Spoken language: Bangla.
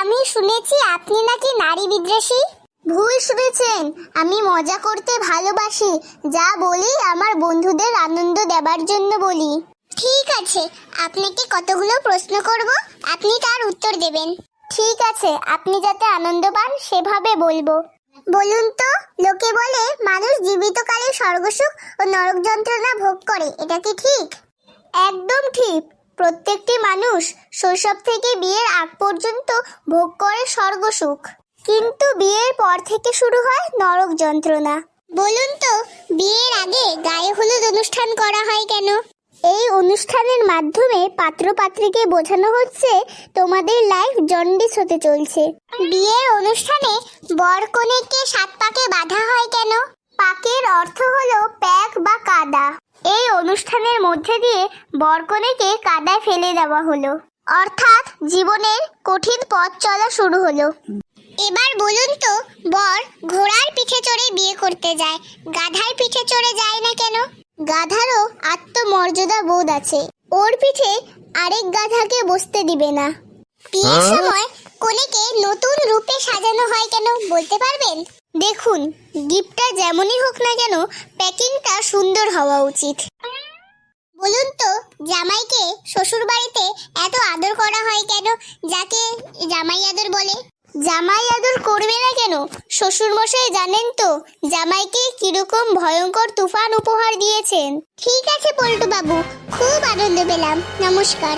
আমি শুনেছি আপনি নাকি নারী বিদ্বেষী। ভুল শুনেছেন। আমি মজা করতে ভালোবাসি। যা বলি আমার বন্ধুদের আনন্দ দেবার জন্য বলি। ঠিক আছে আপনাকে কতগুলো প্রশ্ন করব? আপনি তার উত্তর দেবেন। ঠিক আছে আপনি যাতে আনন্দ পান সেভাবে বলব। বলুন তো লোকে বলে মানুষ জীবিতকালে স্বর্গসুখ ও নরক যন্ত্রণা ভোগ করে। এটা কি ঠিক? একদম ঠিক। প্রত্যেকটি মানুষ শৈশব থেকে বিয়ের আগ পর্যন্ত ভোগ করে স্বর্গসুখ। কিন্তু বিয়ের পর থেকে শুরু হয় নরক যন্ত্রণা। বলুন তো, বিয়ের আগে গায়ে হলুদ অনুষ্ঠান করা হয় কেন? এই অনুষ্ঠানের মাধ্যমে পাত্রপাত্রীকে বোঝানো হচ্ছে তোমাদের লাইফ জন্ডিস হতে চলছে। বিয়ের অনুষ্ঠানে বর কনেকে সাত পাকে বাঁধা হয় কেন? অনুষ্ঠানের মধ্যে দিয়ে বরকনেকে কাদায় ফেলে দেওয়া হলো। অর্থাৎ জীবনের কঠিন পথ চলা শুরু হলো। এবার বলুন তো বর ঘোড়ার পিঠে চড়ে বিয়ে করতে যায় গাধার পিঠে চড়ে যায় না কেন? গাধারও আত্মমর্যাদা বোধ আছে। ওর পিঠে আরেক গাধাকে বসতে দিবে না। বিয়ের সময় কনেকে নতুন রূপে সাজানো হয় কেন বলতে পারবেন? দেখুন গিফটটা যেমনই হোক না কেন প্যাকিংটা সুন্দর হওয়া উচিত। জামাইকে শ্বশুর বাড়িতে এত আদর করা হয় কেন? যাকে জামাই আদর বলে। জামাই আদর করবে না কেন? শ্বশুর মশাই জানেন তো জামাইকে কীরকম ভয়ঙ্কর তুফান উপহার দিয়েছেন। ঠিক আছে পল্টু বাবু খুব আনন্দ পেলাম। নমস্কার।